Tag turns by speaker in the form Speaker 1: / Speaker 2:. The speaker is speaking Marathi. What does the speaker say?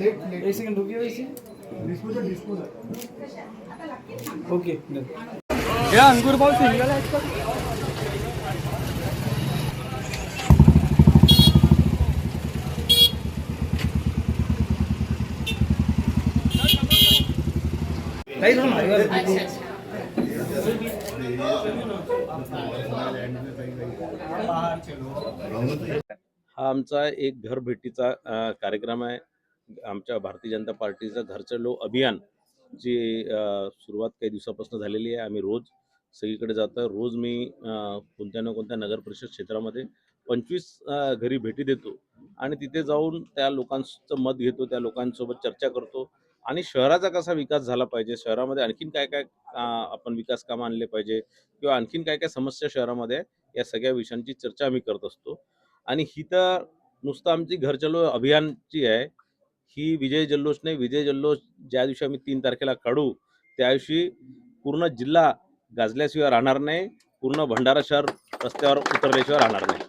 Speaker 1: एक सेकंड रुकिए वैसे ओके. या अंकुर भाऊ सिंगल आहेत का नाही
Speaker 2: हा आमचा एक घर भेटीचा कार्यक्रम आहे. आमच्या भारतीय जनता पार्टीचं घरचं लो अभियान जी सुरुवात काही दिवसापासून झालेली आहे. आम्ही रोज सगळीकडे जातो. रोज मी कोणत्या ना कोणत्या नगर परिषद क्षेत्रामध्ये पंचवीस घरी भेटी देतो आणि तिथे जाऊन त्या लोकांचं मत घेतो त्या लोकांसोबत चर्चा करतो. आणि शहराचा कसा विकास झाला पाहिजे? शहरामध्ये आणखीन काय काय आपण विकास कामं आणले पाहिजे? किंवा आणखीन काय काय समस्या शहरामध्ये आहे? या सगळ्या विषयांची चर्चा आम्ही करत असतो. आणि ही तर नुसतं आमची घर चलो अभियानची आहे. ही विजय जल्लोष नाही. विजय जल्लोष ज्या दिवशी आम्ही तीन तारखेला काढू त्या दिवशी पूर्ण जिल्हा गाजल्याशिवाय राहणार नाही. पूर्ण भंडारा शहर रस्त्यावर उतरल्याशिवाय राहणार नाही.